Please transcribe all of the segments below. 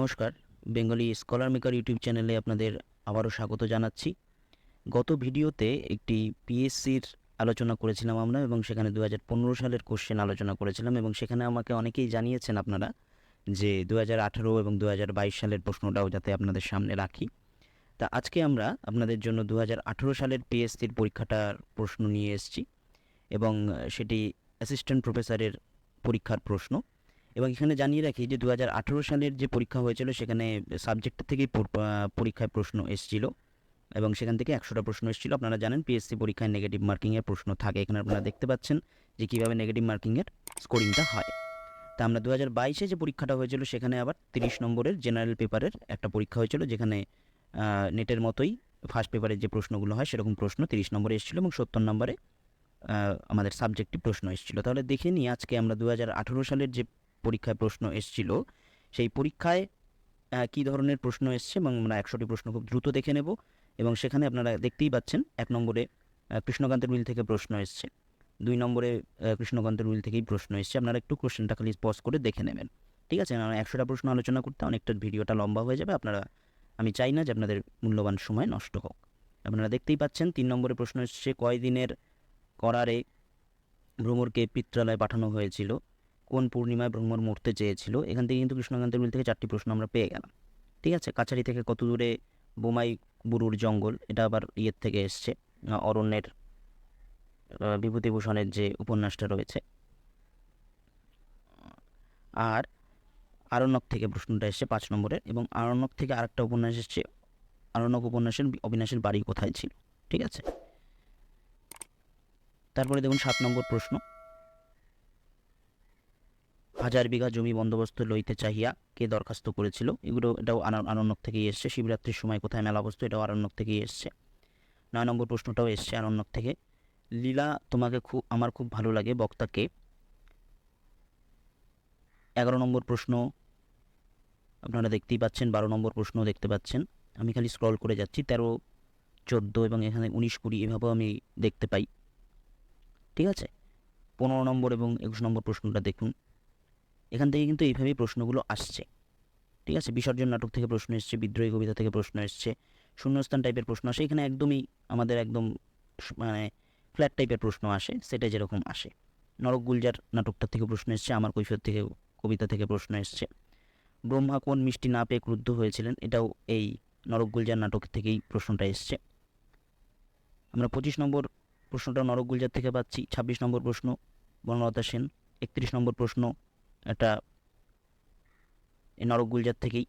নমস্কার। Bengali scholar maker YouTube চ্যানেলে আপনাদের আবারও স্বাগত জানাচ্ছি। গত ভিডিওতে একটি পিএসসির আলোচনা করেছিলাম আমরা এবং সেখানে দু হাজার পনেরো সালের কোশ্চেন আলোচনা করেছিলাম এবং সেখানে আমাকে অনেকেই জানিয়েছেন আপনারা যে দু হাজার আঠারো এবং দু হাজার বাইশ সালের প্রশ্নটাও যাতে আপনাদের সামনে রাখি। তা আজকে আমরা আপনাদের জন্য দু হাজার আঠারো সালের পিএসসির পরীক্ষাটার প্রশ্ন নিয়ে এসেছি এবং সেটি অ্যাসিস্ট্যান্ট প্রফেসরের পরীক্ষার প্রশ্ন। এবং এখানে জানিয়ে রাখি যে দু হাজার আঠেরো সালের যে পরীক্ষা হয়েছিল, সেখানে সাবজেক্ট থেকেই পরীক্ষায় প্রশ্ন এসেছিল এবং সেখান থেকে একশোটা প্রশ্ন এসেছিল। আপনারা জানেন পিএসসি পরীক্ষায় নেগেটিভ মার্কিংয়ের প্রশ্ন থাকে। এখানে আপনারা দেখতে পাচ্ছেন যে কীভাবে নেগেটিভ মার্কিংয়ের স্কোরিংটা হয়। তা আমরা দু হাজার বাইশে যে পরীক্ষাটা হয়েছিল, সেখানে আবার তিরিশ নম্বরের জেনারেল পেপারের একটা পরীক্ষা হয়েছিল, যেখানে নেটের মতোই ফার্স্ট পেপারের যে প্রশ্নগুলো হয়, সেরকম প্রশ্ন তিরিশ নম্বরে এসেছিল এবং সত্তর নম্বরে আমাদের সাবজেক্টিভ প্রশ্ন এসেছিল। তাহলে দেখে নিই আজকে আমরা দু হাজার আঠেরো সালের যে পরীক্ষায় প্রশ্ন এসেছিল। সেই পরীক্ষায় কী ধরনের প্রশ্ন এসছে এবং আমরা একশোটি প্রশ্ন খুব দ্রুত দেখে নেব এবং সেখানে আপনারা দেখতেই পাচ্ছেন এক নম্বরে কৃষ্ণকান্তের উইল থেকে প্রশ্ন এসছে। দুই নম্বরে কৃষ্ণকান্তের উইল থেকেই প্রশ্ন এসছে। আপনারা একটু কোশ্চেনটা খালি পজ করে দেখে নেবেন। ঠিক আছে, আমরা একশোটা প্রশ্ন আলোচনা করতে অনেকটা ভিডিওটা লম্বা হয়ে যাবে। আপনারা, আমি চাই না যে আপনাদের মূল্যবান সময় নষ্ট হোক। আপনারা দেখতেই পাচ্ছেন, তিন নম্বরে প্রশ্ন এসছে, কয়দিনের করারে ভ্রমরকে পিত্রালয়ে পাঠানো হয়েছিল? কোন পূর্ণিমায় ভ্রমর মরতে চেয়েছিল, এখান থেকে কিন্তু কৃষ্ণকান্তের মিল থেকে চারটি প্রশ্ন আমরা পেয়ে গেলাম। ঠিক আছে? কাছারি থেকে কত দূরে? বোমাই বুরুর জঙ্গল, এটা আবার ইয়ের থেকে এসছে অরণ্যের বিভূতিভূষণের যে উপন্যাসটা রয়েছে। আর আরণ্যক থেকে প্রশ্নটা এসছে পাঁচ নম্বরের এবং আরণ্যক থেকে আরেকটা উপন্যাস এসছে, আরণ্যক উপন্যাসের অবিনাশের বাড়ি কোথায় ছিল? ঠিক আছে? তারপরে দেখুন সাত নম্বর প্রশ্ন। হাজার বিঘা জমি বন্দোবস্ত লইতে চাহিয়া কে দরখাস্ত করেছিল? এগুলো এটাও আরণ্যক থেকেই এসছে। শিবরাত্রির সময় কোথায় মেলা বস্তু এটাও আরণ্যক থেকেই এসছে। নয় নম্বর প্রশ্নটাও এসছে আরণ্যক থেকে। লীলা, তোমাকে খুব আমার খুব ভালো লাগে বক্তাকে। এগারো নম্বর প্রশ্ন। আপনারা দেখতেই পাচ্ছেন, বারো নম্বর প্রশ্ন দেখতে পাচ্ছেন। আমি খালি স্ক্রল করে যাচ্ছি। তেরো, চোদ্দ এবং এখানে উনিশ, কুড়ি এভাবেও আমি দেখতে পাই। ঠিক আছে? পনেরো নম্বর এবং একুশ নম্বর প্রশ্নটা দেখুন। এখান থেকে কিন্তু এইভাবেই প্রশ্নগুলো আসছে। ঠিক আছে? বিসর্জন নাটক থেকে প্রশ্ন এসছে, বিদ্রোহী কবিতা থেকে প্রশ্ন এসছে, শূন্যস্থান টাইপের প্রশ্ন আসে। এখানে একদমই আমাদের একদম মানে ফ্ল্যাট টাইপের প্রশ্ন আসে, সেটা যেরকম আসে। নরক গুলজার নাটকটা থেকে প্রশ্ন এসছে, আমার কৈফিয়ত থেকে, কবিতা থেকে প্রশ্ন এসছে। ব্রহ্মা কোন মিষ্টি না পেয়ে ক্রুদ্ধ হয়েছিলেন, এটাও এই নরক গুলজার নাটক থেকেই প্রশ্নটা এসছে। আমরা পঁচিশ নম্বর প্রশ্নটা নরক গুলজার থেকে পাচ্ছি, ছাব্বিশ নম্বর প্রশ্ন বনলতা সেন, একত্রিশ নম্বর প্রশ্ন এই নরক গুলজার থেকেই।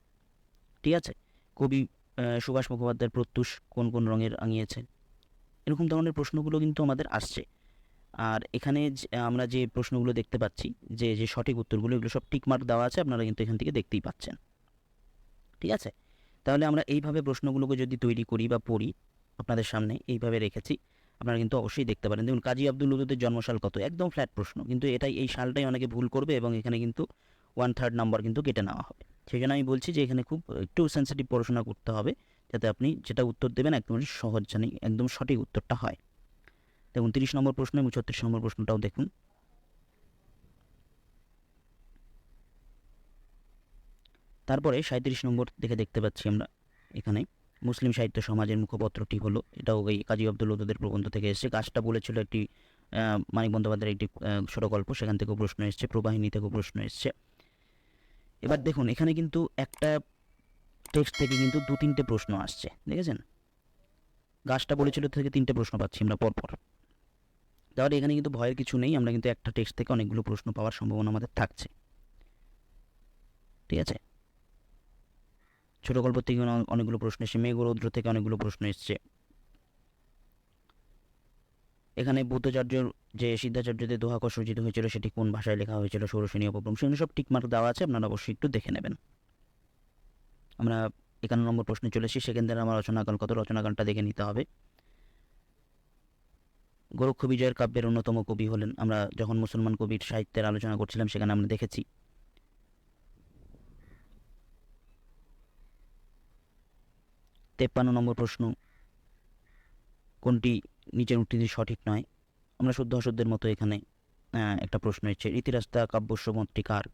ঠিক আছে? কবি সুভাষ মুখোপাধ্যায়ের প্রত্যুষ কোন কোন রঙের আঙিয়েছেন এরকম ধরনের প্রশ্নগুলো কিন্তু আমাদের আসছে। আর এখানে আমরা যে প্রশ্নগুলো দেখতে পাচ্ছি, যে যে সঠিক উত্তরগুলো, এগুলো সব টিক মার্ক দেওয়া আছে, আপনারা কিন্তু এখান থেকে দেখতেই পাচ্ছেন। ঠিক আছে? তাহলে আমরা এইভাবে প্রশ্নগুলোকে যদি তৈরি করি বা পড়ি, আপনাদের সামনে এইভাবে রেখেছি আপনারা কিন্তু অবশ্যই দেখতে পারেন। দেখুন, কাজী আব্দুল উদুদের জন্মসাল কত? একদম ফ্ল্যাট প্রশ্ন। কিন্তু এটাই, এই সালটাই অনেকে ভুল করবে এবং এখানে কিন্তু ওয়ান থার্ড নাম্বার কিন্তু কেটে নেওয়া হবে। সেই জন্য আমি বলছি যে, এখানে খুব একটু সেন্সিটিভ পড়াশোনা করতে হবে, যাতে আপনি যেটা উত্তর দেবেন একদম সহজ জানি, একদম সঠিক উত্তরটা হয়। দেখুন, তিরিশ নম্বর প্রশ্ন এবং ছত্রিশ নম্বর প্রশ্নটাও দেখুন। তারপরে সাঁত্রিশ নম্বর দেখে দেখতে পাচ্ছি আমরা এখানে। মুসলিম সাহিত্য সমাজের মুখপত্রটি হলো। এটাও এই কাজী আব্দুল ওদের প্রবন্ধ থেকে এসেছে। কাজটা বলেছিল একটি মানিক বন্দ্যোপাধ্যায়ের একটি ছোট গল্প। সেখান থেকেও প্রশ্ন এসছে, প্রবাহিনী থেকেও প্রশ্ন এসছে। এবার দেখুন, এখানে কিন্তু একটা টেক্সট থেকে কিন্তু দু তিনটে প্রশ্ন আসছে, দেখেছেন? গাছটা বলেছিল থেকে তিনটে প্রশ্ন পাচ্ছি আমরা পরপর। তাহলে এখানে কিন্তু ভয়ের কিছু নেই, আমরা কিন্তু একটা টেক্সট থেকে অনেকগুলো প্রশ্ন পাওয়ার সম্ভাবনা আমাদের থাকছে। ঠিক আছে? ছোট গল্প থেকে অনেকগুলো প্রশ্ন এসছে। মেঘরৌদ্র থেকে অনেকগুলো প্রশ্ন এসছে। এখানে বুদ্ধচার্যর যে সিদ্ধাচার্যদের দোহাকর সূচিত হয়েছিল, সেটি কোন ভাষায় লেখা হয়েছিল ষোড়শনী অপভ্রম সেখানে সব টিকমার্ক দেওয়া আছে, আপনারা অবশ্যই একটু দেখে নেবেন। আমরা একান্ন নম্বর প্রশ্নে চলে এসেছি সেকেন্দ্রের আমার রচনাকাল কত? রচনাকালটা দেখে নিতে হবে। গোরক্ষ বিজয়ের কাব্যের অন্যতম কবি হলেন, আমরা যখন মুসলমান কবির সাহিত্যের আলোচনা করছিলাম, সেখানে আমরা দেখেছি তেপ্পান্ন নম্বর প্রশ্ন। কোনটি নিচের উক্তিটি সঠিক নয়? আমরা শুদ্ধ অশুদ্ধের মতো এখানে একটা প্রশ্ন এসেছে রীতিরাস্তা কাব্যস্য মতটি কার?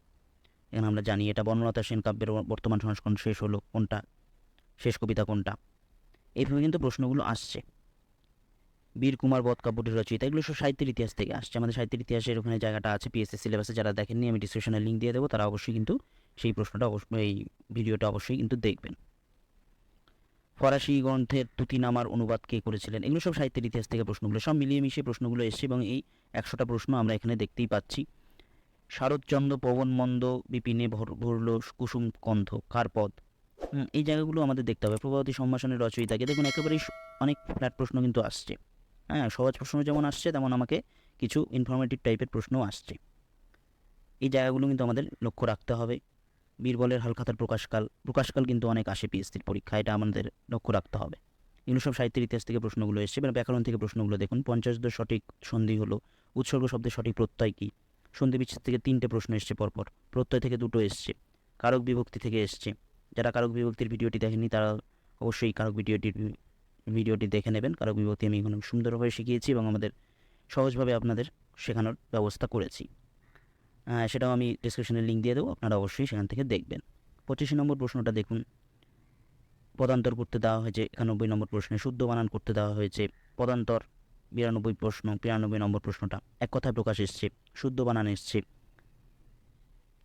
এখানে আমরা জানি এটা বর্ণলতা সেন কাব্যের বর্তমান সংস্করণ শেষ হলো কোনটা? শেষ কবিতা কোনটা? এইভাবে কিন্তু প্রশ্নগুলো আসছে। বীর কুমার বধ কাব্যটির রচিত এগুলো সব সাহিত্যের ইতিহাস থেকে আসছে। আমাদের সাহিত্যের ইতিহাসের ওখানে জায়গাটা আছে পিএসসি সিলেবাসে যারা দেখেননি, আমি ডিসক্রিপশনে লিঙ্ক দিয়ে দেবো, তারা অবশ্যই কিন্তু সেই প্রশ্নটা অবশ্যই এই ভিডিওটা অবশ্যই কিন্তু দেখবেন। ফরাসি গ্রন্থের তুতিনামার অনুবাদ কে করেছিলেন? এগুলো সব সাহিত্যের ইতিহাস থেকে প্রশ্নগুলো, সব মিলিয়ে মিশিয়ে প্রশ্নগুলো এসছে এবং এই একশোটা প্রশ্ন আমরা এখানে দেখতেই পাচ্ছি। শারদচন্দ্র পবন মন্দ বিপিনে ভর, ভরল, কুসুম কন্ধ কার পদ এই জায়গাগুলো আমাদের দেখতে হবে। প্রভাবতী সম্ভাষণের রচয়িতাকে দেখুন, একেবারেই অনেক ফ্ল্যাট প্রশ্ন কিন্তু আসছে। হ্যাঁ সহজ প্রশ্ন যেমন আসছে, তেমন আমাকে কিছু ইনফরমেটিভ টাইপের প্রশ্নও আসছে। এই জায়গাগুলো কিন্তু আমাদের লক্ষ্য রাখতে হবে। বীরবলের হালখাতার প্রকাশকাল প্রকাশকাল কিন্তু অনেক আসে পিএসসির পরীক্ষা, এটা আমাদের লক্ষ্য রাখতে হবে। এগুলো সব সাহিত্যের ইতিহাস থেকে প্রশ্নগুলো এসছে এবার ব্যাকরণ থেকে প্রশ্নগুলো দেখুন। পঞ্চাশদের সঠিক সন্ধি হলো, উৎসর্গ শব্দের সঠিক প্রত্যয় কী? সন্ধি বিচ্ছেদ থেকে তিনটে প্রশ্ন এসছে পরপর, প্রত্যয় থেকে দুটো এসছে, কারক বিভক্তি থেকে এসছে। যারা কারক বিভক্তির ভিডিওটি দেখেনি তারা অবশ্যই কারক ভিডিওটির ভিডিওটি দেখে নেবেন। কারক বিভক্তি আমি এখন সুন্দরভাবে শিখিয়েছি এবং আমাদের সহজভাবে আপনাদের শেখানোর ব্যবস্থা করেছি। সেটাও আমি ডিসক্রিপশনে লিঙ্ক দিয়ে দেবো, আপনারা অবশ্যই সেখান থেকে দেখবেন। পঁচিশে নম্বর প্রশ্নটা দেখুন। পদান্তর করতে দেওয়া হয়েছে, একানব্বই নম্বর প্রশ্নে শুদ্ধ বানান করতে দেওয়া হয়েছে, পদান্তর, বিরানব্বই প্রশ্ন বিরানব্বই নম্বর প্রশ্নটা এক কথায় প্রকাশ এসছে, শুদ্ধ বানান এসছে।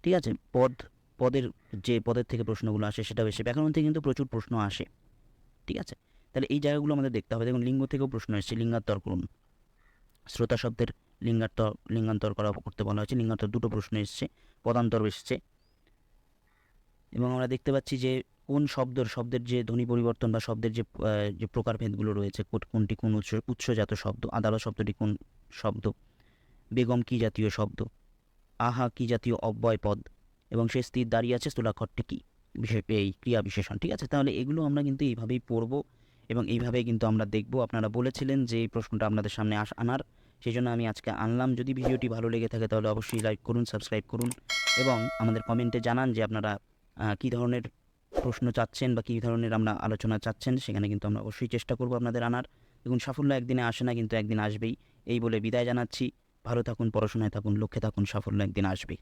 ঠিক আছে, পদ, পদের যে পদের থেকে প্রশ্নগুলো আসে সেটা বেশি ব্যাকরণ থেকে কিন্তু প্রচুর প্রশ্ন আসে। ঠিক আছে, তাহলে এই জায়গাগুলো আমাদের দেখতে হবে। দেখুন, লিঙ্গ থেকেও প্রশ্ন এসছে লিঙ্গান্তর করুন। শ্রোতা শব্দের লিঙ্গান্তর লিঙ্গান্তর করা করতে বলা হয়েছে। লিঙ্গান্তর দুটো প্রশ্ন এসছে, পদান্তর এসছে। এবং আমরা দেখতে পাচ্ছি যে কোন শব্দের শব্দের যে ধ্বনি পরিবর্তন বা শব্দের যে যে প্রকারভেদগুলো রয়েছে কোনটি কোন উৎস, উৎসজাত শব্দ, আদালত শব্দটি কোন শব্দ, বেগম কি জাতীয় শব্দ, আহা কি জাতীয় অব্যয় পদ, এবং সে স্থির দাঁড়িয়ে আছে স্থূলাক্ষরটি কী, বিশেষ, এই ক্রিয়া বিশেষণ, ঠিক আছে? তাহলে এগুলো আমরা কিন্তু এইভাবেই পড়ব এবং এইভাবেই কিন্তু আমরা দেখব। আপনারা বলেছিলেন যে এই প্রশ্নটা আপনাদের সামনে আস, আনার। সেই জন্য আমি আজকে আনলাম। যদি ভিডিওটি ভালো লেগে থাকে তাহলে অবশ্যই লাইক করুন সাবস্ক্রাইব করুন এবং আমাদের কমেন্টে জানান যে আপনারা কী ধরনের প্রশ্ন চাচ্ছেন বা কী ধরনের আমরা আলোচনা চাচ্ছেন, সেখানে কিন্তু আমরা অবশ্যই চেষ্টা করব আপনাদের আনার। এবং সাফল্য একদিনে আসে না, কিন্তু একদিন আসবেই। এই বলে বিদায় জানাচ্ছি। ভালো থাকুন, পড়াশোনায় থাকুন, লক্ষ্যে থাকুন, সাফল্য একদিন আসবেই।